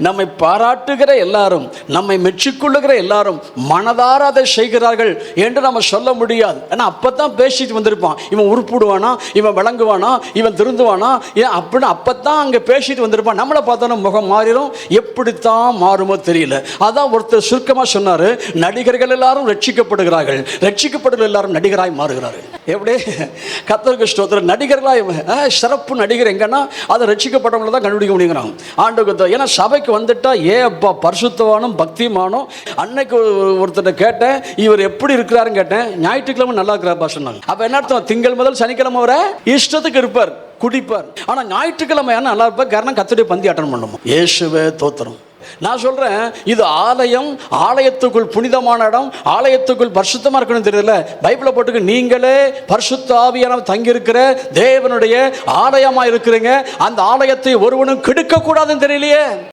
நம்மை பாராட்டுகிற எல்லாரும் நம்மை மெச்சிக்கொள்ளுகிற எல்லாரும் மனதார அதை செய்கிறார்கள் என்று நம்ம சொல்ல முடியாது. ஏன்னா அப்போ தான் பேசிட்டு வந்திருப்பான். இவன் உருப்பிடுவானா? இவன் விளங்குவானா? இவன் திருந்துவானா? ஏன் அப்படின்னு அப்பதான் அங்கே பேசிட்டு வந்திருப்பான். நம்மளை பார்த்தோன்னா முகம் மாறிடும். எப்படித்தான் மாறுமோ தெரியல. அதான் ஒருத்தர் சுருக்கமாக சொன்னார் நடிகர்கள் எல்லாரும் ரட்சிக்கப்படுகிறார்கள். ரட்சிக்கப்படுகிற எல்லாரும் நடிகராய் மாறுகிறார்கள். எப்படி? கத்தருக்கு ஸ்தோத்திரம். நடிகர்களாக சிறப்பு நடிகர் எங்கன்னா அதை ரசிக்கப்பட்டவங்களை தான் கண்டுபிடிக்க முடியுங்கிறாங்க. ஆண்டுக்கு ஏன்னா சபைக்கு வந்துட்டா ஏ அப்பா பரிசுத்தவானும் பக்திமானும் அன்னைக்கு ஒருத்தர் கேட்டேன் இவர் எப்படி இருக்கிறாருன்னு கேட்டேன் ஞாயிற்றுக்கிழமை நல்லா இருக்கிறாப்பா சொன்னாங்க. அப்போ என்ன அர்த்தம்? திங்கள் முதல் சனிக்கிழமை வர இஷ்டத்துக்கு இருப்பார் குடிப்பார். ஆனால் ஞாயிற்றுக்கிழமை ஏன்னா நல்லா இருப்பார் காரணம் கத்துடைய பந்தி அட்டன் பண்ணணும். இயேசுவே தோத்திரம் நான் சொல்றேன் இது ஆலயம் ஆலயத்துக்குள் புனிதமான இடம் ஆலயத்துக்குள் பரிசுத்தமாக இருக்கணும் தெரியல. பைபிளை போட்டுக்கு நீங்களே பரிசுத்த ஆவியான தங்கியிருக்கிற தேவனுடைய ஆலயமா இருக்கிறீங்க அந்த ஆலயத்தை ஒருவனும் கெடுக்கக்கூடாதுன்னு தெரியலையே.